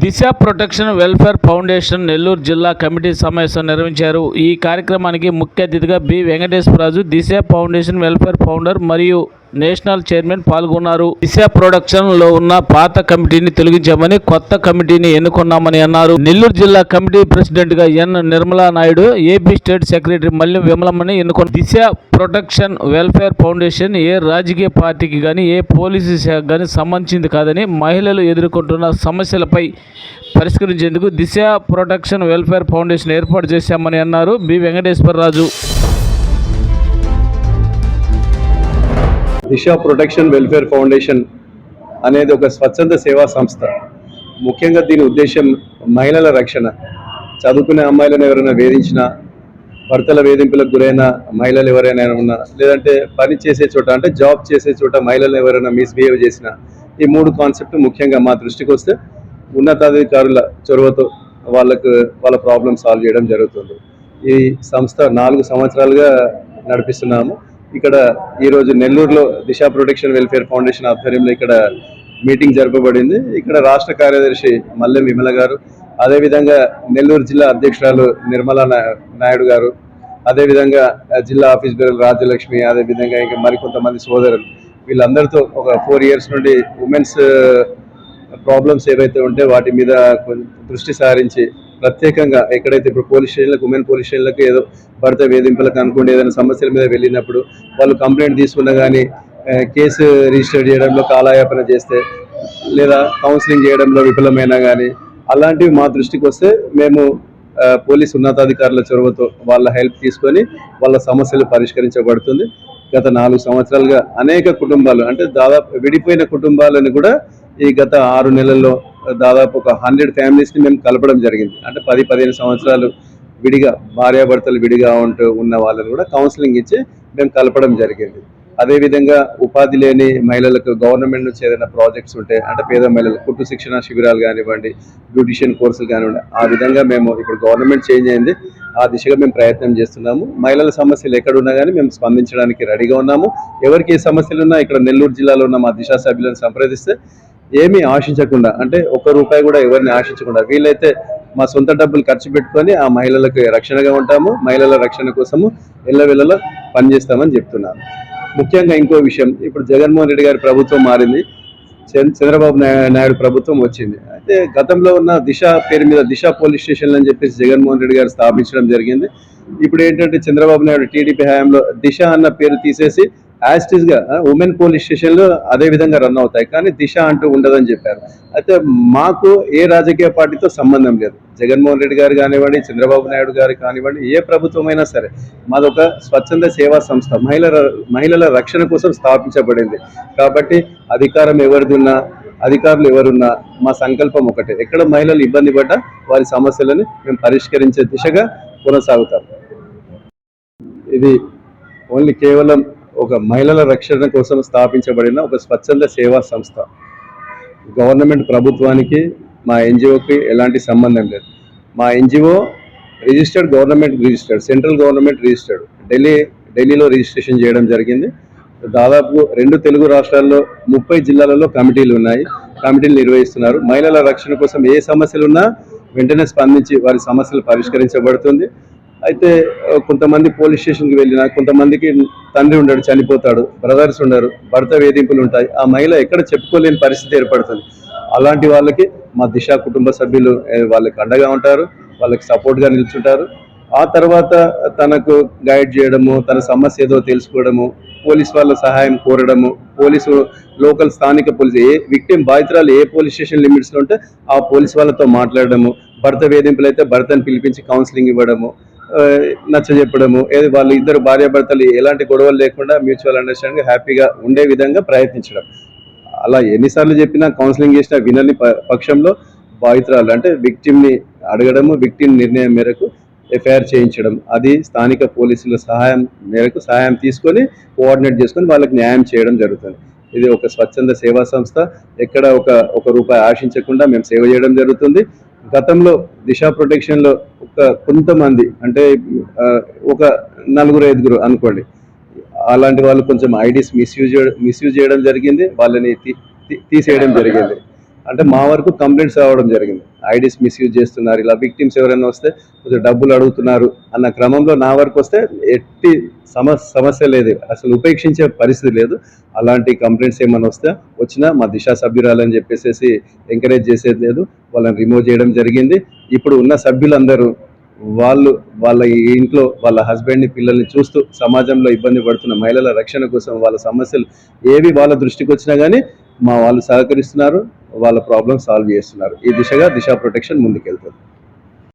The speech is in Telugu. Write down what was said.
Disha Protection Welfare Foundation Nellore జిల్లా కమిటీ సమావేశం నిర్వహించారు. ఈ కార్యక్రమానికి ముఖ్య అతిథిగా B. Venkateswararaju Disha Foundation Welfare founder మరియు నేషనల్ చైర్మన్ పాల్గొన్నారు. దిశ ప్రొడక్షన్లో ఉన్న పాత కమిటీని తొలగించామని కొత్త కమిటీని ఎన్నుకున్నామని అన్నారు. నెల్లూరు జిల్లా కమిటీ ప్రెసిడెంట్గా N. Nirmala Naidu AP state secretary Malli విమలమ్మని ఎన్నుకున్నారు. దిశ ప్రొటెక్షన్ వెల్ఫేర్ ఫౌండేషన్ ఏ రాజకీయ పార్టీకి కానీ ఏ పోలీసు శాఖ కానీ సంబంధించింది కాదని మహిళలు ఎదుర్కొంటున్న సమస్యలపై పరిష్కరించేందుకు దిశ ప్రొటెక్షన్ వెల్ఫేర్ ఫౌండేషన్ ఏర్పాటు చేశామని అన్నారు. B. Venkateswararaju. Disha Protection Welfare Foundation అనేది ఒక స్వచ్ఛంద సేవా సంస్థ. ముఖ్యంగా దీని ఉద్దేశం మహిళల రక్షణ. చదువుకునే అమ్మాయిలను ఎవరైనా వేధించినా భర్తల వేధింపులకు గురైన మహిళలు ఎవరైనా ఉన్నా లేదంటే పని చేసే చోట అంటే జాబ్ చేసే చోట మహిళలు ఎవరైనా మిస్బిహేవ్ చేసిన ఈ మూడు కాన్సెప్ట్ ముఖ్యంగా మా దృష్టికి వస్తే ఉన్నతాధికారుల చొరవతో వాళ్ళకు వాళ్ళ ప్రాబ్లం సాల్వ్ చేయడం జరుగుతుంది. ఈ సంస్థ నాలుగు సంవత్సరాలుగా నడిపిస్తున్నాము. ఇక్కడ ఈరోజు నెల్లూరులో దిశ ప్రొటెక్షన్ వెల్ఫేర్ ఫౌండేషన్ ఆధ్వర్యంలో ఇక్కడ మీటింగ్ జరపబడింది. ఇక్కడ రాష్ట్ర కార్యదర్శి మల్లెం విమల గారు అదేవిధంగా నెల్లూరు జిల్లా అధ్యక్షురాలు నిర్మలా నాయుడు గారు అదేవిధంగా జిల్లా ఆఫీస్ బేరల్ రాజ్యలక్ష్మి అదేవిధంగా ఇంకా మరికొంతమంది సోదరులు. వీళ్ళందరితో ఒక ఫోర్ ఇయర్స్ నుండి ఉమెన్స్ ప్రాబ్లమ్స్ ఏవైతే ఉంటే వాటి మీద కొంచెం దృష్టి సారించి ప్రత్యేకంగా ఎక్కడైతే ఇప్పుడు పోలీస్ స్టేషన్లకు ఉమెన్ పోలీస్ స్టేషన్లకు ఏదో భర్త వేధింపులకు అనుకోండి ఏదైనా సమస్యల మీద వెళ్ళినప్పుడు వాళ్ళు కంప్లైంట్ తీసుకున్నా కానీ కేసు రిజిస్టర్ చేయడంలో కాలయాపన చేస్తే లేదా కౌన్సిలింగ్ చేయడంలో విఫలమైనా కానీ అలాంటివి మా దృష్టికి వస్తే మేము పోలీస్ ఉన్నతాధికారుల చొరవతో వాళ్ళ హెల్ప్ తీసుకొని వాళ్ళ సమస్యలు పరిష్కరించబడుతుంది. గత నాలుగు సంవత్సరాలుగా అనేక కుటుంబాలు అంటే దాదాపు విడిపోయిన కుటుంబాలను కూడా ఈ గత ఆరు నెలల్లో దాదాపు ఒక హండ్రెడ్ ఫ్యామిలీస్ని మేము కలపడం జరిగింది. అంటే పది పదిహేను సంవత్సరాలు విడిగా భార్యాభర్తలు విడిగా ఉంటూ ఉన్న వాళ్ళని కూడా కౌన్సిలింగ్ ఇచ్చి మేము కలపడం జరిగింది. అదేవిధంగా ఉపాధి లేని మహిళలకు గవర్నమెంట్ నుంచి ఏదైనా ప్రాజెక్ట్స్ ఉంటే అంటే పేద మహిళలకు కుట్టు శిక్షణ శిబిరాలు కానివ్వండి బ్యూటిషియన్ కోర్సులు కానివ్వండి ఆ విధంగా మేము ఇప్పుడు గవర్నమెంట్ చేంజ్ అయింది. ఆ దిశగా మేము ప్రయత్నం చేస్తున్నాము. మహిళల సమస్యలు ఎక్కడున్నా కానీ మేము స్పందించడానికి రెడీగా ఉన్నాము. ఎవరికి ఏ సమస్యలు ఉన్నా ఇక్కడ నెల్లూరు జిల్లాలో ఉన్న మా దిశా సభ్యులను సంప్రదిస్తే ఏమీ ఆశించకుండా అంటే ఒక్క రూపాయి కూడా ఎవరిని ఆశించకుండా వీలైతే మా సొంత డబ్బులు ఖర్చు పెట్టుకొని ఆ మహిళలకు రక్షణగా ఉంటాము మహిళల రక్షణ కోసము ఎల్లవెల్లలో పనిచేస్తామని చెప్తున్నాను. ముఖ్యంగా ఇంకో విషయం ఇప్పుడు జగన్మోహన్ రెడ్డి గారి ప్రభుత్వం మారింది చంద్ర- చంద్రబాబు నాయుడు ప్రభుత్వం వచ్చింది. అయితే గతంలో ఉన్న దిశ పేరు మీద దిశ పోలీస్ స్టేషన్లు అని చెప్పేసి జగన్మోహన్ రెడ్డి గారు స్థాపించడం జరిగింది. ఇప్పుడు ఏంటంటే చంద్రబాబు నాయుడు టీడీపీ హయాంలో దిశ అన్న పేరు తీసేసి యాస్టిస్గా ఉమెన్ పోలీస్ స్టేషన్లు అదే విధంగా రన్ అవుతాయి. కానీ దిశ అంటూ ఉండదని చెప్పారు. అయితే మాకు ఏ రాజకీయ పార్టీతో సంబంధం లేదు. జగన్మోహన్ రెడ్డి గారు కానివ్వండి చంద్రబాబు నాయుడు గారు కానివ్వండి ఏ ప్రభుత్వం అయినా సరే మాదొక స్వచ్ఛంద సేవా సంస్థ మహిళల మహిళల రక్షణ కోసం స్థాపించబడింది. కాబట్టి అధికారం ఎవరిదున్నా అధికారులు ఎవరున్నా మా సంకల్పం ఒకటే. ఎక్కడ మహిళలు ఇబ్బంది పడ్డా వారి సమస్యలను మేము పరిష్కరించే దిశగా కొనసాగుతాం. ఇది ఓన్లీ కేవలం ఒక మహిళల రక్షణ కోసం స్థాపించబడిన ఒక స్వచ్ఛంద సేవా సంస్థ. గవర్నమెంట్ ప్రభుత్వానికి మా ఎన్జిఓకి ఎలాంటి సంబంధం లేదు. మా NGO registered government registered central government registered. Delhi ఢిల్లీలో రిజిస్ట్రేషన్ చేయడం జరిగింది. దాదాపు రెండు తెలుగు రాష్ట్రాల్లో ముప్పై జిల్లాలలో కమిటీలు ఉన్నాయి. కమిటీలు నిర్వహిస్తున్నారు. మహిళల రక్షణ కోసం ఏ సమస్యలు ఉన్నా వెంటనే స్పందించి వారి సమస్యలు పరిష్కరించబడుతుంది. అయితే కొంతమంది పోలీస్ స్టేషన్కి వెళ్ళినా కొంతమందికి తండ్రి ఉండడు చనిపోతాడు బ్రదర్స్ ఉండరు భర్త వేధింపులు ఉంటాయి ఆ మహిళ ఎక్కడ చెప్పుకోలేని పరిస్థితి ఏర్పడుతుంది. అలాంటి వాళ్ళకి మా దిశ కుటుంబ సభ్యులు వాళ్ళకి అండగా ఉంటారు వాళ్ళకి సపోర్ట్గా నిల్చుంటారు. ఆ తర్వాత తనకు గైడ్ చేయడము తన సమస్య ఏదో తెలుసుకోవడము పోలీస్ వాళ్ళ సహాయం కోరడము పోలీసు లోకల్ స్థానిక పోలీసు ఏ విక్టిమ్ బాధితురాలు ఏ పోలీస్ స్టేషన్ లిమిట్స్లో ఉంటే ఆ పోలీస్ వాళ్ళతో మాట్లాడడము భర్త వేధింపులు అయితే భర్తను పిలిపించి కౌన్సిలింగ్ ఇవ్వడము నచ్చజెప్పడము. ఏది వాళ్ళు ఇద్దరు భార్యాభర్తలు ఎలాంటి గొడవలు లేకుండా మ్యూచువల్ అండర్స్టాండింగ్ హ్యాపీగా ఉండే విధంగా ప్రయత్నించడం. అలా ఎన్నిసార్లు చెప్పినా కౌన్సిలింగ్ చేసిన వినని ప- పక్షంలో బాధితురాలు అంటే విక్టిమ్ని అడగడము విక్టిమ్ నిర్ణయం మేరకు ఎఫ్ఐఆర్ చేయించడం. అది స్థానిక పోలీసుల సహాయం మేరకు సహాయం తీసుకొని కోఆర్డినేట్ చేసుకొని వాళ్ళకి న్యాయం చేయడం జరుగుతుంది. ఇది ఒక స్వచ్ఛంద సేవా సంస్థ. ఎక్కడ ఒక ఒక రూపాయి ఆశించకుండా మేము సేవ చేయడం జరుగుతుంది. గతంలో దిశ ప్రొటెక్షన్లో ఒక కొంతమంది అంటే ఒక నలుగురు ఐదుగురు అనుకోండి. అలాంటి వాళ్ళు కొంచెం ఐడీస్ మిస్యూజ్ మిస్యూజ్ చేయడం జరిగింది వాళ్ళని తీ- తీ- తీసేయడం జరిగింది. అంటే మా వరకు కంప్లైంట్స్ రావడం జరిగింది. ఐడీస్ మిస్యూజ్ చేస్తున్నారు ఇలా విక్టిమ్స్ ఎవరైనా వస్తే కొంచెం డబ్బులు అడుగుతున్నారు అన్న క్రమంలో నా వరకు వస్తే ఎట్టి సమస్య సమస్య లేదు. అసలు ఉపేక్షించే పరిస్థితి లేదు. అలాంటి కంప్లైంట్స్ ఏమైనా వస్తే వచ్చినా మా దిశా సభ్యురాలని చెప్పేసి ఎంకరేజ్ చేసేది లేదు. వాళ్ళని రిమూవ్ చేయడం జరిగింది. ఇప్పుడు ఉన్న సభ్యులందరూ వాళ్ళు వాళ్ళ ఇంట్లో వాళ్ళ హస్బెండ్ని పిల్లల్ని చూస్తూ సమాజంలో ఇబ్బంది పడుతున్న మహిళల రక్షణ కోసం వాళ్ళ సమస్యలు ఏవి వాళ్ళ దృష్టికి వచ్చినా కానీ మా వాళ్ళు సహకరిస్తున్నారు. వాళ్ళ ప్రాబ్లమ్ సాల్వ్ చేస్తున్నారు. ఈ దిశగా దిశ ప్రొటెక్షన్ ముందుకెళ్తుంది.